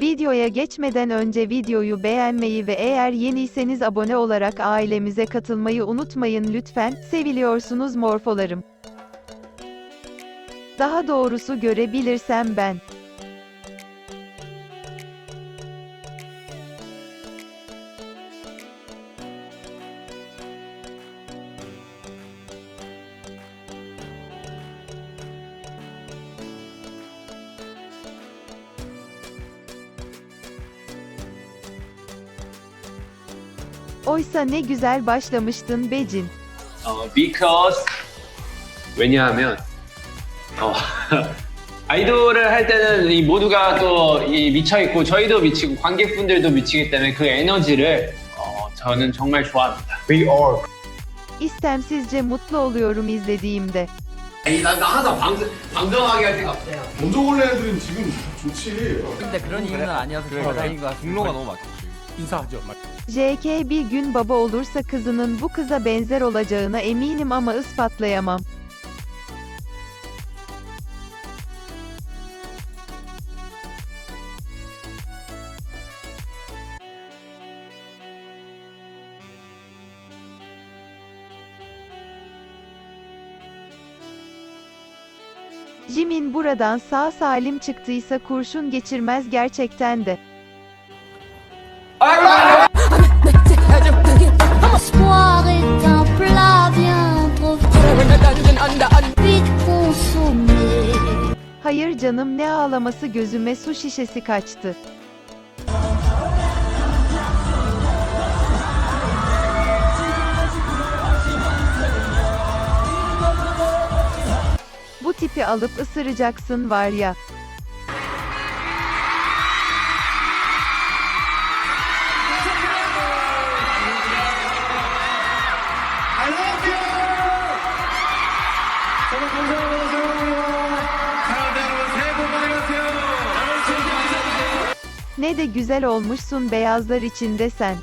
Videoya geçmeden önce videoyu beğenmeyi ve eğer yeniyseniz abone olarak ailemize katılmayı unutmayın lütfen. Seviliyorsunuz morfolarım. Daha doğrusu görebilirsem ben. Oysa ne güzel başlamıştın Becin. 어, because 왜냐하면 어, 아이돌을 할 때는 이 모두가 또 이 미쳐 있고 저희도 미치고 관객분들도 미치기 때문에 그 에너지를 어, 저는 정말 좋아합니다. We all İstemsizce mutlu oluyorum izlediğimde. 아니 난, 나 항상 방송 방송하게 할 때가 없어요. 먼저 올래 애들은 지금 좋지. 근데 그런 이유는 아니어서 저희가 다행인 것 같습니다. 공로가 너무 많겠지. 인사하죠. JK bir gün baba olursa kızının bu kıza benzer olacağına eminim ama ispatlayamam. Jimin buradan sağ salim çıktıysa kurşun geçirmez gerçekten de. Hayır canım ne ağlaması gözüme su şişesi kaçtı. Bu tipi alıp ısıracaksın var ya. Ne de güzel olmuşsun beyazlar içinde sen.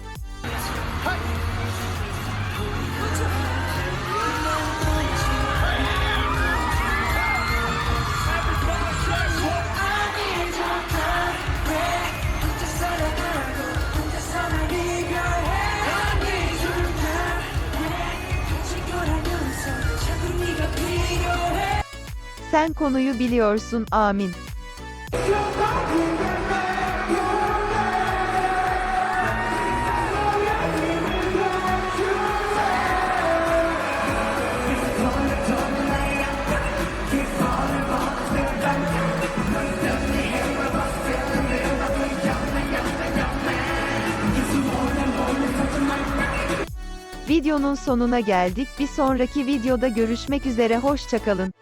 Sen konuyu biliyorsun amin. Videonun sonuna geldik. Bir sonraki videoda görüşmek üzere hoşçakalın.